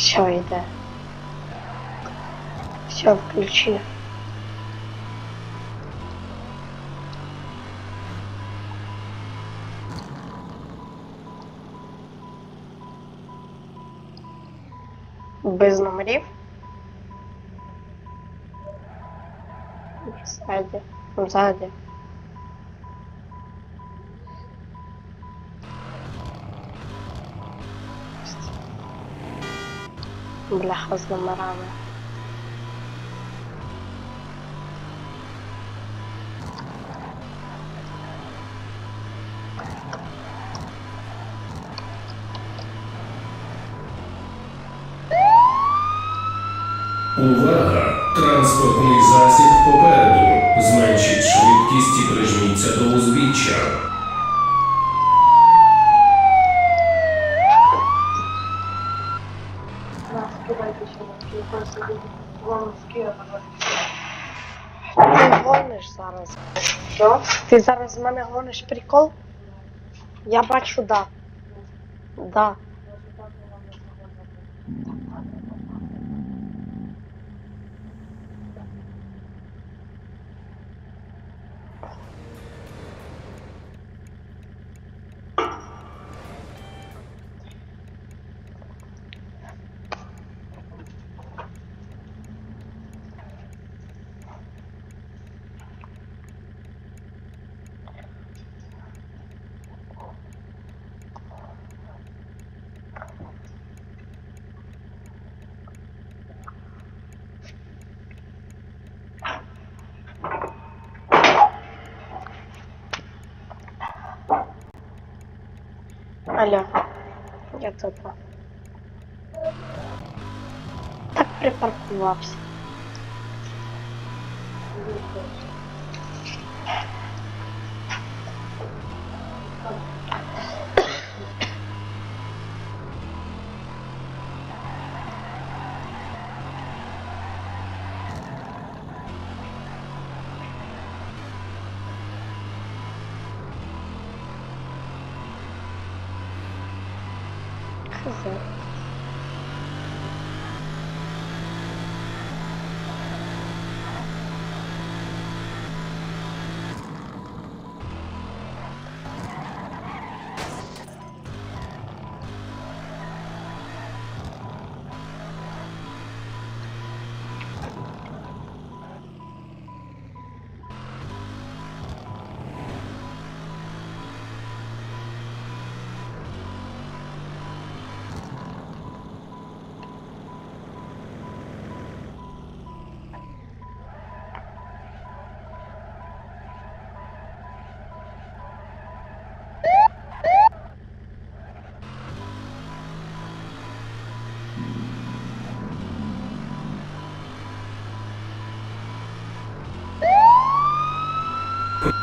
Все, йде. Все, включи. Без. Ззаді. Ззаді. Бляха з номерами. Увага! Транспортний засіб попереду. Зменшіть швидкість і прижміться до узбіччя. Ти гониш зараз. Що? Ти зараз з мене гониш прикол? Я бачу, да. Да. Алло. Я топа. Так припаркувався. Oppo.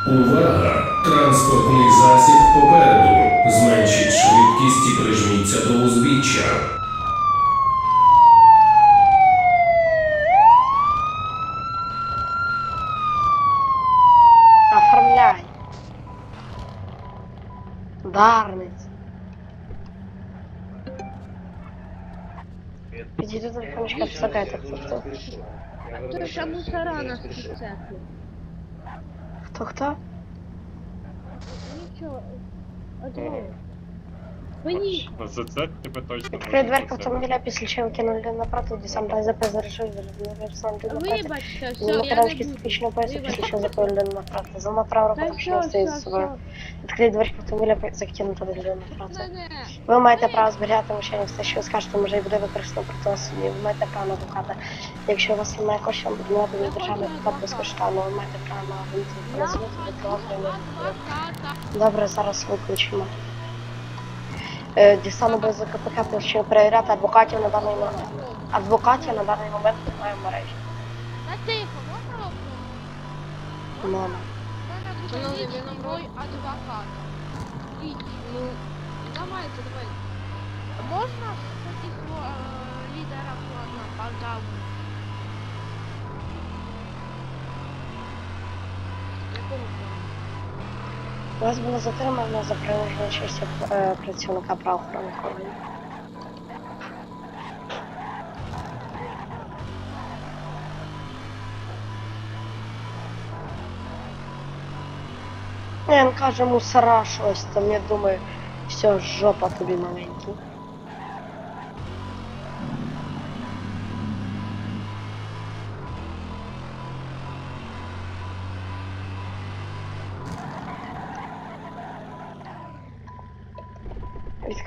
Увага! Транспортний засіб попереду. Зменшіть швидкість і прижміться до узбіччя. Оформляй. Дарниць. Підійди до телефончика, писакайте, хто хто. То ще мусора на спецеклі. Хто хто? Нічого. Мені. За це тебе точно Відкрий можна дверку автомобіля, після чого кинули направо, тоді сам дай ЗП зарішив, сам ти направо. Вибачте, все, я не буду. статичного пояса, після чого запили людину направо. Зама праву руку, Та тому що стоїть все, з собою. Відкрий дверку автомобіля, закинути людину направо. Ви маєте право зберігати мовчання все, що ви скажете, може і буде використано проти вас в суді. Ви маєте право на адвоката. Якщо у вас немає коштів, буде надати від державний адвокат безкоштовно. Ви маєте право на телефону. Добре, зараз виключимо. Е, Дістану без КПК, почав перевіряти адвокатів на даний момент. Адвокатів на даний момент немає в мережі. Та тихо, можна окно? Мама. Шановний, ви нам мой адвокат. Ідіть. Ну, давайте, давайте. Можна кстати, е, лідера плана Багдаву? Вас було затримано за приниження е, працівника правоохоронних органів. Він каже мусора щось, там я думаю, все, жопа тобі маленький.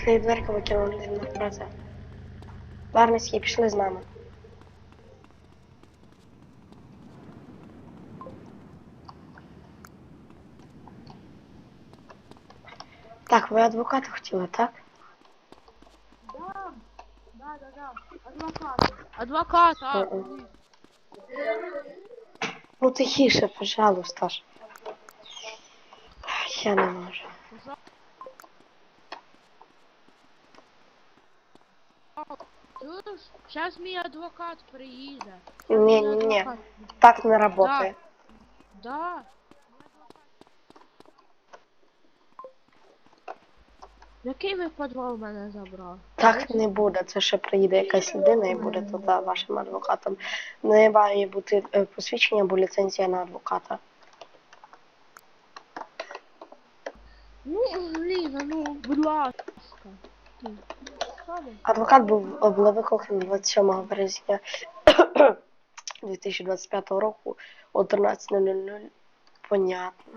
Відкрий дверку, викинув людину на праця. Барницький, пішли з нами. Так, ви адвоката хотіли, так? Да, да, да, да. Адвокат. Адвокат, а? Мгм. Ну тихіше, пожалуйста ж. Я не можу. Чуєш? Зараз мій адвокат приїде. Мій ні, ні. Так не працює. Да. Який ви підвал мене забрав? Так не буде. Це ще приїде якась людина і буде тут вашим адвокатом. Не має бути е, посвідчення або ліцензія на адвоката. Ну, Ліна, ну, будь ласка. Адвокат був викликаний 27 березня 2025 року о 13.00. Понятно.